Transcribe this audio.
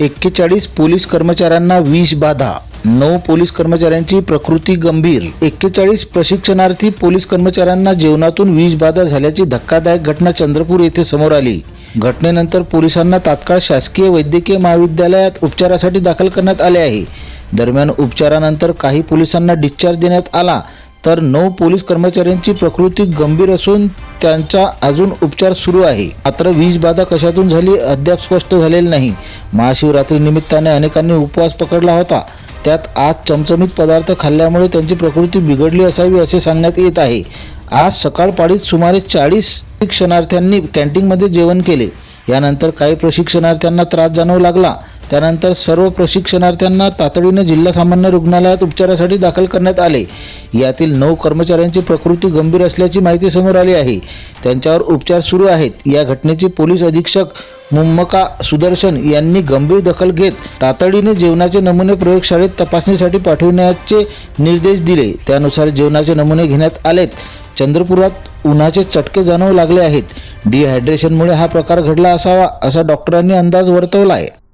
एक्केचाळीस पोलीस कर्मचाऱ्यांना विष बाधा. नऊ पोलीस कर्मचाऱ्यांची प्रकृती गंभीर. एक्केचाळीस प्रशिक्षणार्थी पोलीस कर्मचाऱ्यांना जेवणातून विष बाधा झाल्याची धक्कादायक घटना चंद्रपूर येथे समोर आली. घटनेनंतर पोलिसांना तात्काळ शासकीय वैद्यकीय महाविद्यालयात उपचारासाठी दाखल करण्यात आले आहे. दरम्यान उपचारानंतर काही पोलिसांना डिस्चार्ज देण्यात आला. तर नऊ पोलीस कर्मचाऱ्यांची प्रकृती गंभीर असून त्यांचा अजून उपचार सुरू आहे. मात्र वीज बाधा कशातून झाली अद्याप स्पष्ट झालेली नाही. महाशिवरात्री निमित्ताने अनेकांनी उपवास पकडला होता. त्यात आज चमचमीत पदार्थ खाल्ल्यामुळे त्यांची प्रकृती बिघडली असावी असे सांगण्यात येत आहे. आज सकाळपाळीत सुमारे चाळीस प्रशिक्षणार्थ्यांनी कॅन्टीनमध्ये जेवण केले. यानंतर काही प्रशिक्षणार्थ्यांना त्रास जाणवू लागला. त्यानंतर सर्व प्रशिक्षणार्थ्यांना तातडीनं जिल्हा सामान्य रुग्णालयात उपचारासाठी दाखल करण्यात आले. यातील नऊ कर्मचाऱ्यांची प्रकृती गंभीर असल्याची माहिती समोर आली आहे. त्यांच्यावर उपचार सुरू आहेत. या घटनेची पोलीस अधीक्षक मुम्मका सुदर्शन यांनी गंभीर दखल घेत तातडीने जेवणाचे नमुने प्रयोगशाळेत तपासणीसाठी पाठविण्याचे निर्देश दिले. त्यानुसार जेवणाचे नमुने घेण्यात आलेत. चंद्रपुरात उन्हाचे चटके जाणवू लागले आहेत. डिहायड्रेशनमुळे हा प्रकार घडला असावा असा डॉक्टरांनी अंदाज वर्तवला आहे